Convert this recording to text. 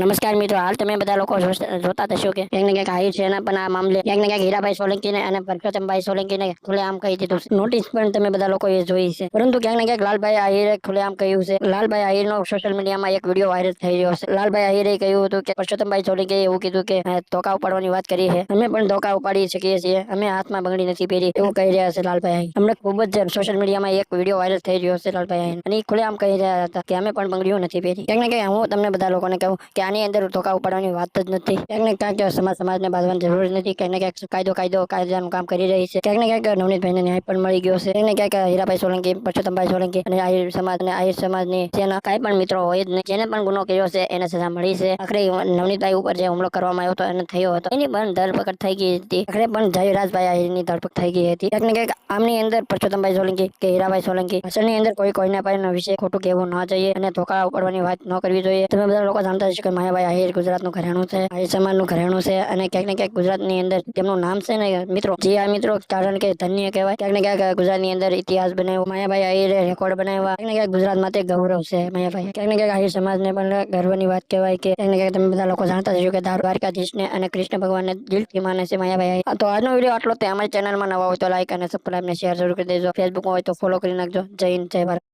નમસ્કાર મિત્રો, હાલ તમે બધા લોકો જોતા થશો કે ક્યાંક ને ક્યાંક એના પણ આ મામલે ક્યાંક ક્યાંક હીરાભાઈ સોલંકીને અને પરસોત્તમભાઈ સોલંકીને ખુલ્લેઆમ કહી દીધું નોટિસ પણ તમે બધા લોકોએ જોઈ છે. પરંતુ ક્યાંક ક્યાંક લાલભાઈ આહિરે ખુલ્લેઆમ કહ્યું છે. લાલભાઈ આહિરનો સોશિયલ મીડિયામાં એક વીડિયો વાયરલ થઈ રહ્યો છે. લાલભાઈ આહિરે કહ્યું હતું કે પરસોત્તમભાઈ સોલંકીએ એવું કીધું કે ધોકા ઉપાડવાની વાત કરી છે અમે પણ ધોકા ઉપાડી શકીએ છીએ. અમે હાથમાં બંગડી નથી પહેરી. એવું કહી રહ્યા છે લાલભાઈ આહિર અમને ખૂબ જ સોશિયલ મીડિયામાં એક વીડિયો વાયરલ થઈ રહ્યો છે લાલભાઈ આહિર અને એ કહી રહ્યા હતા કે, અમે પણ બંગડીઓ નથી પહેરી. ક્યાંક ને ક્યાંક હું તમને બધા લોકોને કહું કે આની અંદર ધોકા ઉપાડવાની વાત જ નથી. ક્યાંક ને ક્યાંક સમાજ સમાજને બાંધવાની જરૂર નથી. ક્યાંક ને ક્યાંક કાયદો કાયદો કાયદાનું કામ કરી રહી છે. ક્યાંક ને ક્યાંક નવનીતભાઈને ન્યાય પણ મળી ગયો છે. ક્યાંક ને ક્યાંક હીરાભાઈ સોલંકી, પરસોત્તમભાઈ સોલંકી અને આહિર સમાજ અને આહિર સમાજની જેના કાંઈ પણ મિત્રો હોય જ નહીં, જેને પણ ગુનો કર્યો છે, એને સજા મળી છે. આખરે નવનીતભાઈ ઉપર જે હુમલો કરવામાં આવ્યો હતો, એને થયો હતો. એની પણ ધરપકડ થઈ ગઈ હતી. આખરે પણ જયરાજભાઈ આહિરની ધરપકડ થઈ ગઈ હતી. ક્યાંક ને ક્યાંક આમની અંદર પરસોત્તમભાઈ સોલંકી કે હીરાભાઈ સોલંકી અસલની અંદર કોઈ કોઈના પણ વિશે ખોટું કહેવું ન જોઈએ અને ધોકા ઉપાડવાની વાત ન કરવી જોઈએ. તમે બધા લોકો જાણતા હશો કે માયાભાઈ આહિર ગુજરાતનું ઘરેણું છે. આહિર સમાજનું ઘરેણું છે અને ક્યાંક ને ક્યાંક ગુજરાતની અંદર તેમનું નામ છે ને મિત્રો? જે આ મિત્રો કારણ કે ધન્ય કહેવાય. ક્યાંક ને ક્યાંક ગુજરાતની અંદર ઇતિહાસ બનાવ્યો. માયાભાઈ આહિરે રેકોર્ડ બનાવ્યા. ક્યાંક ને ક્યાંક ગુજરાત માટે ગૌરવ છે માયાભાઈ ક્યાંક ને ક્યાંક આહિર સમાજને પણ ગર્વની વાત કહેવાય કે ક્યાંક ને ક્યાંક તમે બધા લોકો જાણતા હશો કે દ્વારકાધીશને અને કૃષ્ણ ભગવાનને દિલથી માને છે માયાભાઈ તો આજનો વીડિયો આટલો તે અમારી ચેનલમાં નવા હોય તો લાઈક અને સબસ્ક્રાઈબ ને શેર જરૂર કરી દેજો. ફેસબુકમાં હોય તો ફોલો કરી નાખજો. જય હિન્દ, જય ભારત.